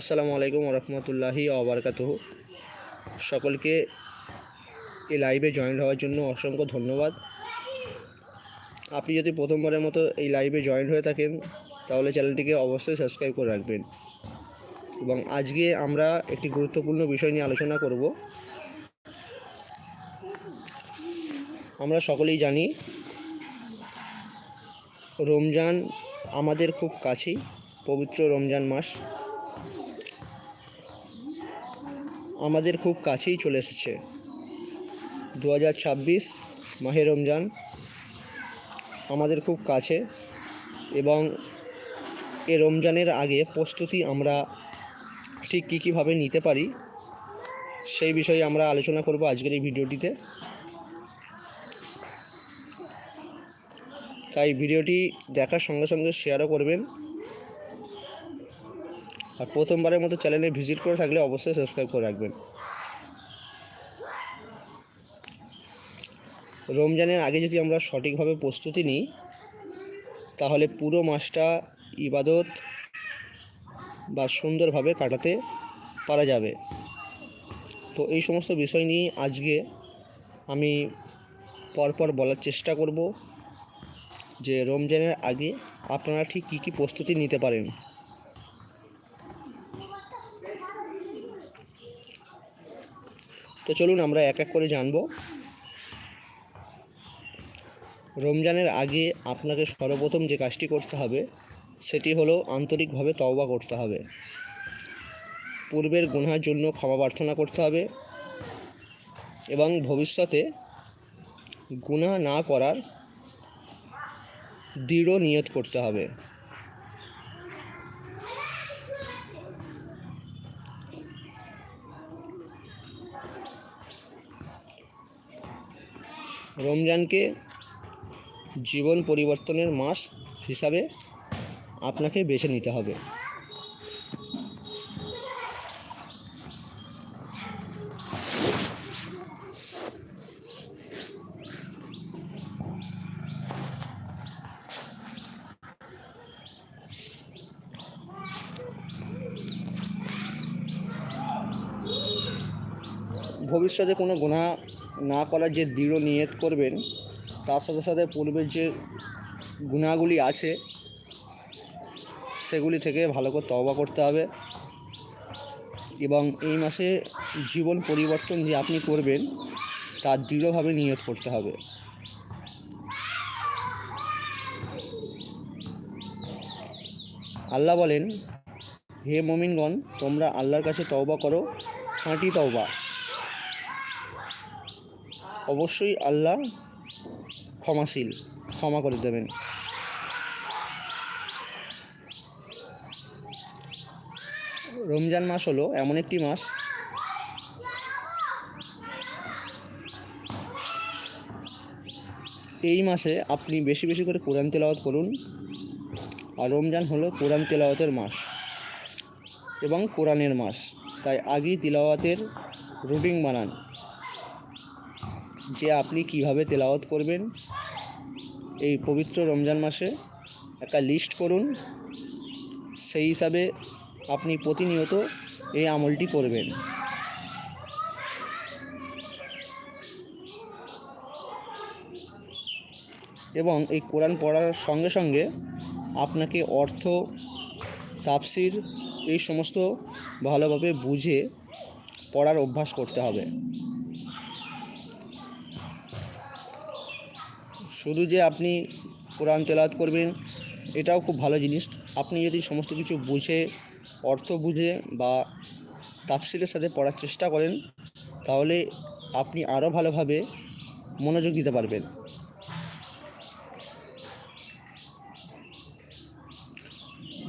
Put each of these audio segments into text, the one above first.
আসসালামু আলাইকুম রহমতুল্লাহি আবরকাত সকলকে এই লাইভে জয়েন হওয়ার জন্য অসংখ্য ধন্যবাদ। আপনি যদি প্রথমবারের মতো এই লাইভে জয়েন হয়ে থাকেন, তাহলে চ্যানেলটিকে অবশ্যই সাবস্ক্রাইব করে রাখবেন। এবং আজকে আমরা একটি গুরুত্বপূর্ণ বিষয় নিয়ে আলোচনা করব। আমরা সকলেই জানি, রমজান আমাদের খুব কাছেই, পবিত্র রমজান মাস। আমাদের খুব কাছেই চলে এসেছে। দু হাজার ছাব্বিশ মাহে রমজান আমাদের খুব কাছে এবং এ রমজানের আগে প্রস্তুতি আমরা ঠিক কী কীভাবে নিতে পারি সেই বিষয়ে আমরা আলোচনা করব আজকের এই ভিডিওটিতে। তাই ভিডিওটি দেখার সঙ্গে সঙ্গে শেয়ারও করবেন। আর প্রথমবারের মতো চ্যানেলে ভিজিট করে থাকলে অবশ্যই সাবস্ক্রাইব করে রাখবেন। রমজানের আগে যদি আমরা সঠিকভাবে প্রস্তুতি নিই, তাহলে পুরো মাসটা ইবাদত বা সুন্দরভাবে কাটাতে পারা যাবে। তো এই সমস্ত বিষয় নিয়ে আজকে আমি পরপর বলার চেষ্টা করব যে রমজানের আগে আপনারা ঠিক কী কী প্রস্তুতি নিতে পারেন। তো চলুন আমরা এক এক করে জানব। রমজানের আগে আপনাকে সর্বপ্রথম যে কাজটি করতে হবে, সেটি হলো আন্তরিকভাবে তওবা করতে হবে। পূর্বের গুনহার জন্য ক্ষমা প্রার্থনা করতে হবে এবং ভবিষ্যতে গুনাহ না করার দৃঢ় নিয়ত করতে হবে। রমজানকে জীবন পরিবর্তনের মাস হিসাবে আপনাকে বেছে নিতে হবে। ভবিষ্যতে কোনো গুনাহ না করার যে দৃঢ় নিয়ত করবেন, তার সাথে সাথে পূর্বের যে গুণাগুলি আছে, সেগুলি থেকে ভালো করে তওবা করতে হবে। এবং এই মাসে জীবন পরিবর্তন যে আপনি করবেন তার দৃঢ়ভাবে নিয়ত করতে হবে। আল্লাহ বলেন, হে মমিনগণ, তোমরা আল্লাহর কাছে তওবা করো, খাঁটি তওবা। অবশ্যই আল্লাহ ক্ষমাশীল, ক্ষমা করে দেবেন। রমজান মাস হলো এমন একটি মাস এই মাসে আপনি বেশি বেশি করে কোরআন তেলাওয়াত করুন। আর রমজান হলো কোরআন তেলাওয়াতের মাস এবং কোরআনের মাস। তাই আগেই তিলাওয়াতের রুটিন বানান। যে আপনি কীভাবে তেলাওয়াত করবেন, এই পবিত্র রমজান মাসে একটা লিস্ট করুন। সেই হিসাবে আপনি প্রতিনিয়ত এই আমলটি করবেন। এবং এই কোরআন পড়ার সঙ্গে সঙ্গে আপনাকে অর্থ, তাফসির এই সমস্ত ভালোভাবে বুঝে পড়ার অভ্যাস করতে হবে। শুধু যে আপনি কোরআন তেলাওয়াত করবেন, এটাও খুব ভালো জিনিস। আপনি যদি সমস্ত কিছু বুঝে, অর্থ বুঝে বা তাফসিলের সাথে পড়ার চেষ্টা করেন, তাহলে আপনি আরও ভালোভাবে মনোযোগ দিতে পারবেন।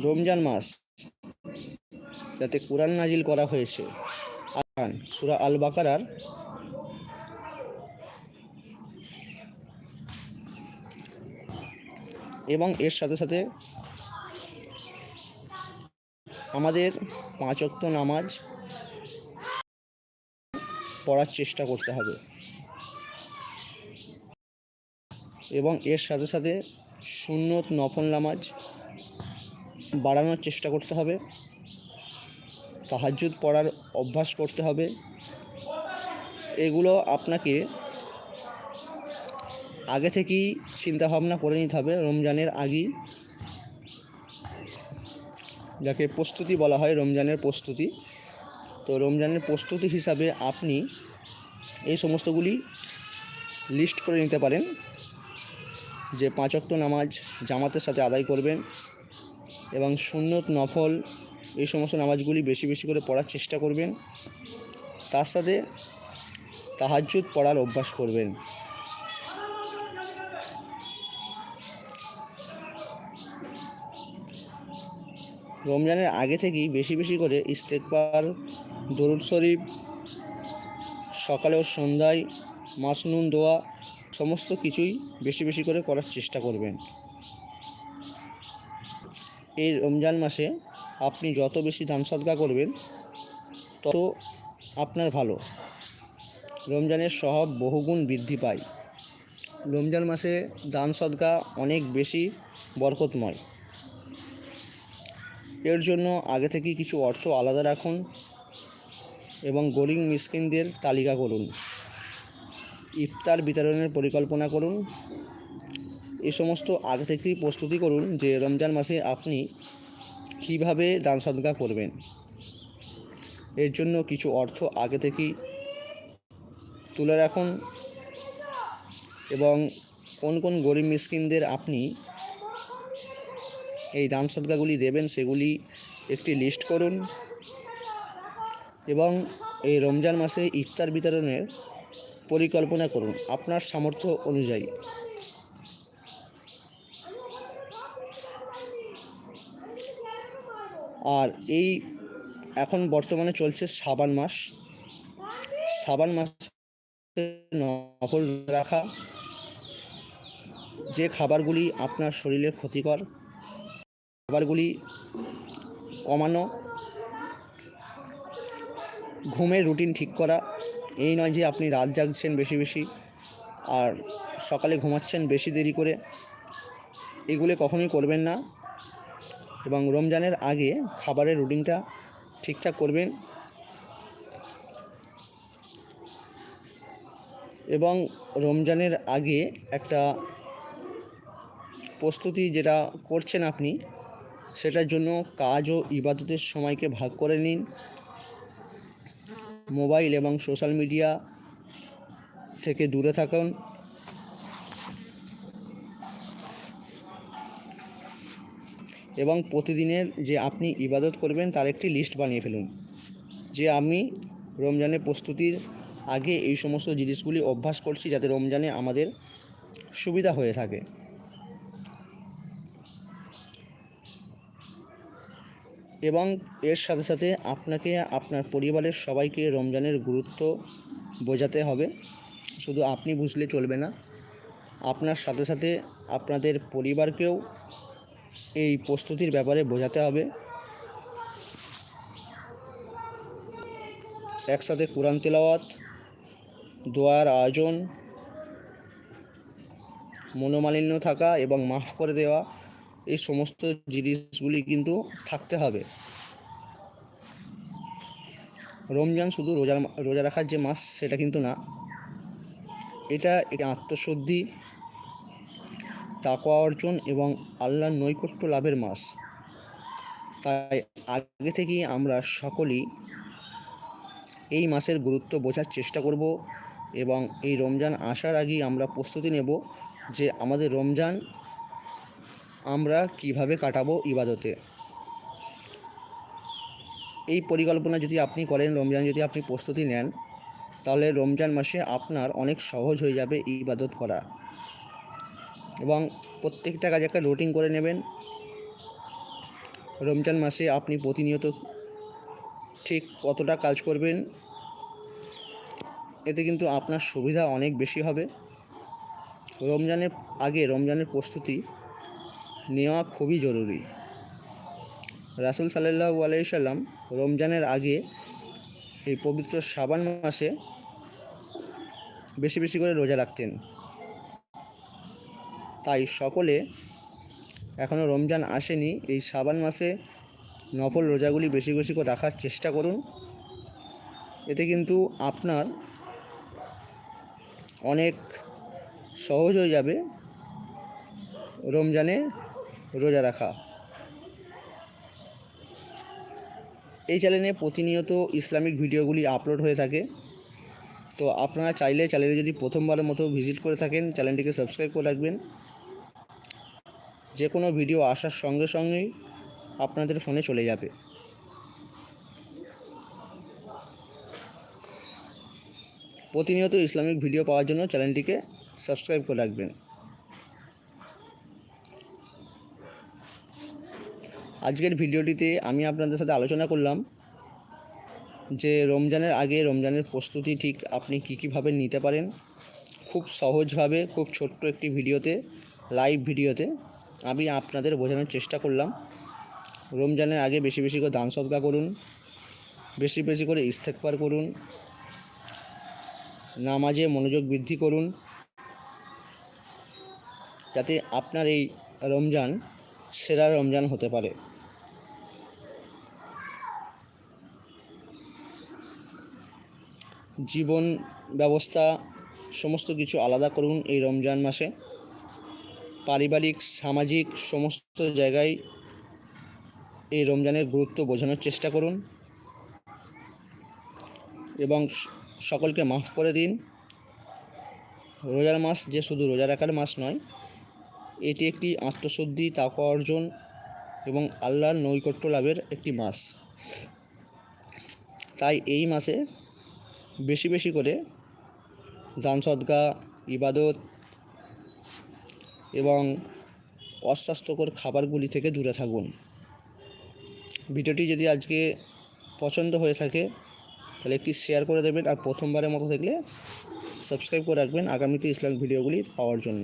রমজান মাস, যাতে কোরআন নাজিল করা হয়েছে। সুরা আল বাকারার এবং এর সাথে সাথে আমাদের পাঁচ অক্ত নামাজ পড়ার চেষ্টা করতে হবে। এবং এর সাথে সাথে সুন্নত নফল নামাজ বাড়ানোর চেষ্টা করতে হবে। তাহাজ্জুদ পড়ার অভ্যাস করতে হবে। এগুলো আপনাকে আগে থেকেই চিন্তা ভাবনা করে নিতে হবে রমজানের আগেই। যাকে প্রস্তুতি বলা হয় রমজানের প্রস্তুতি। তো রমজানের প্রস্তুতি হিসাবে আপনি এই সমস্তগুলি লিস্ট করে নিতে পারেন। যে পাঁচক্ত নামাজ জামাতের সাথে আদায় করবেন এবং সুন্নত, নফল এই সমস্ত নামাজগুলি বেশি বেশি করে পড়ার চেষ্টা করবেন। তার সাথে তাহাজ্জুদ পড়ার অভ্যাস করবেন। রমজানের আগে থেকেই বেশি বেশি করে ইস্তেকবার, দরুদ শরীফ, সকালে ও সন্ধ্যায় মাসনুন দোয়া সমস্ত কিছুই বেশি বেশি করে করার চেষ্টা করবেন। এই রমজান মাসে আপনি যত বেশি দান সদকা করবেন, তত আপনার ভালো। রমজানের স্বভাব বহুগুণ বৃদ্ধি পায়। রমজান মাসে দান সদকা অনেক বেশি বরকতময়। এর জন্য আগে থেকে কিছু অর্থ আলাদা রাখুন এবং গরিব মিসকিনদের তালিকা করুন। ইফতার বিতরণের পরিকল্পনা করুন। এ সমস্ত আগে থেকেই প্রস্তুতি করুন যে রমজান মাসে আপনি কীভাবে দান সদকা করবেন। এর জন্য কিছু অর্থ আগে থেকেই তুলে রাখুন এবং কোন কোন গরিব মিসকিনদের আপনি এই দান সদকাগুলি দেবেন, সেগুলি একটি লিস্ট করুন। এবং এই রমজান মাসে ইফতার বিতরণের পরিকল্পনা করুন, আপনার সামর্থ্য অনুযায়ী। আর এই এখন বর্তমানে চলছে সাবান মাস। সাবান মাস নকল রাখা, যে খাবারগুলি আপনার শরীরের ক্ষতিকর খাবারগুলি কমানো, ঘুমের রুটিন ঠিক করা। এই নয় যে আপনি রাত জাগছেন বেশি বেশি আর সকালে ঘুমাচ্ছেন বেশি দেরি করে। এগুলো কখনোই করবেন না এবং রমজানের আগে খাবারের রুটিনটা ঠিকঠাক করবেন। এবং রমজানের আগে একটা প্রস্তুতি যেটা করছেন আপনি সেটার জন্য কাজ ও ইবাদতের সময়কে ভাগ করে নিন। মোবাইল এবং সোশ্যাল মিডিয়া থেকে দূরে থাকুন। এবং প্রতিদিনের যে আপনি ইবাদত করবেন, তার একটি লিস্ট বানিয়ে ফেলুন, যে আমি রমজানের প্রস্তুতির আগে এই সমস্ত জিনিসগুলি অভ্যাস করছি, যাতে রমজানে আমাদের সুবিধা হয়ে থাকে। এবং এর সাথে সাথে আপনাকে, আপনার পরিবারের সবাইকে রমজানের গুরুত্ব বোঝাতে হবে। শুধু আপনি বুঝলে চলবে না, আপনার সাথে সাথে আপনাদের পরিবারকেও এই প্রস্তুতির ব্যাপারে বোঝাতে হবে। একসাথে কোরআন তেলাওয়াত, দোয়ার আয়োজন, মনোমালিন্য থাকা এবং মাফ করে দেওয়া এই সমস্ত জিনিসগুলি কিন্তু থাকতে হবে। রমজান শুধু রোজা রোজা রাখার যে মাস, সেটা কিন্তু না। এটা একটি আত্মশুদ্ধি, তাকওয়া অর্জন এবং আল্লাহর নৈকট্য লাভের মাস। তাই আগে থেকেই আমরা সকলেই এই মাসের গুরুত্ব বোঝার চেষ্টা করব এবং এই রমজান আসার আগেই আমরা প্রস্তুতি নেব যে আমাদের রমজান আমরা কীভাবে কাটাবো ইবাদতে? এই পরিকল্পনা যদি আপনি করেন, রমজান যদি আপনি প্রস্তুতি নেন, তাহলে রমজান মাসে আপনার অনেক সহজ হয়ে যাবে ইবাদত করা। এবং প্রত্যেকটা কাজ একটা রুটিন করে নেবেন। রমজান মাসে আপনি প্রতিনিয়ত ঠিক কতটা কাজ করবেন, এতে কিন্তু আপনার সুবিধা অনেক বেশি হবে। রমজানের আগে রমজানের প্রস্তুতি নেওয়া খুবই জরুরি। রাসুল সাল্লাহ আলাইসাল্লাম রমজানের আগে এই পবিত্র সাবান মাসে বেশি বেশি করে রোজা রাখতেন। তাই সকলে এখনও রমজান আসেনি, এই সাবান মাসে নফল রোজাগুলি বেশি বেশি করে রাখার চেষ্টা করুন। এতে কিন্তু আপনার অনেক সহজ হয়ে যাবে রমজানে রোজা রাখা। এই চ্যানেলে প্রতিনিয়ত ইসলামিক ভিডিওগুলি আপলোড হয়ে থাকে। তো আপনারা চাইলে চ্যানেলে যদি প্রথমবারের মতো ভিজিট করে থাকেন চ্যানেলটিকে সাবস্ক্রাইব করে রাখবেন। যে কোনো ভিডিও আসার সঙ্গে সঙ্গেই আপনাদের ফোনে চলে যাবে। প্রতিনিয়ত ইসলামিক ভিডিও পাওয়ার জন্য চ্যানেলটিকে সাবস্ক্রাইব করে রাখবেন। আজকের ভিডিওটিতে আমি আপনাদের সাথে আলোচনা করলাম যে রমজানের আগে রমজানের প্রস্তুতি ঠিক আপনি কী কীভাবে নিতে পারেন। খুব সহজভাবে, খুব ছোট্ট একটি ভিডিওতে লাইভ ভিডিওতে আমি আপনাদের বোঝানোর চেষ্টা করলাম। রমজানের আগে বেশি বেশি করে দান সদকা করুন, বেশি বেশি করে ইস্তেকবার করুন, নামাজে মনোযোগ বৃদ্ধি করুন, যাতে আপনার এই রমজান সেরা রমজান হতে পারে। জীবন ব্যবস্থা, সমস্ত কিছু আলাদা করুন এই রমজান মাসে। পারিবারিক, সামাজিক সমস্ত জায়গায় এই রমজানের গুরুত্ব বোঝানোর চেষ্টা করুন। এবং সকলকে মাফ করে দিন। রোজার মাস যে শুধু রোজা রাখার মাস নয়, এটি একটি আত্মশুদ্ধি তাকা অর্জন এবং আল্লাহর নৈকট্য লাভের একটি মাস। তাই এই মাসে বেশি বেশি করে দান সদকা, ইবাদত এবং অস্বাস্থ্যকর খাবারগুলি থেকে দূরে থাকুন। ভিডিওটি যদি আজকে পছন্দ হয়ে থাকে, তাহলে একটি শেয়ার করে দেবেন আর প্রথমবারের মতো থাকলে সাবস্ক্রাইব করে রাখবেন আগামীতে ইসলাম ভিডিওগুলি পাওয়ার জন্য।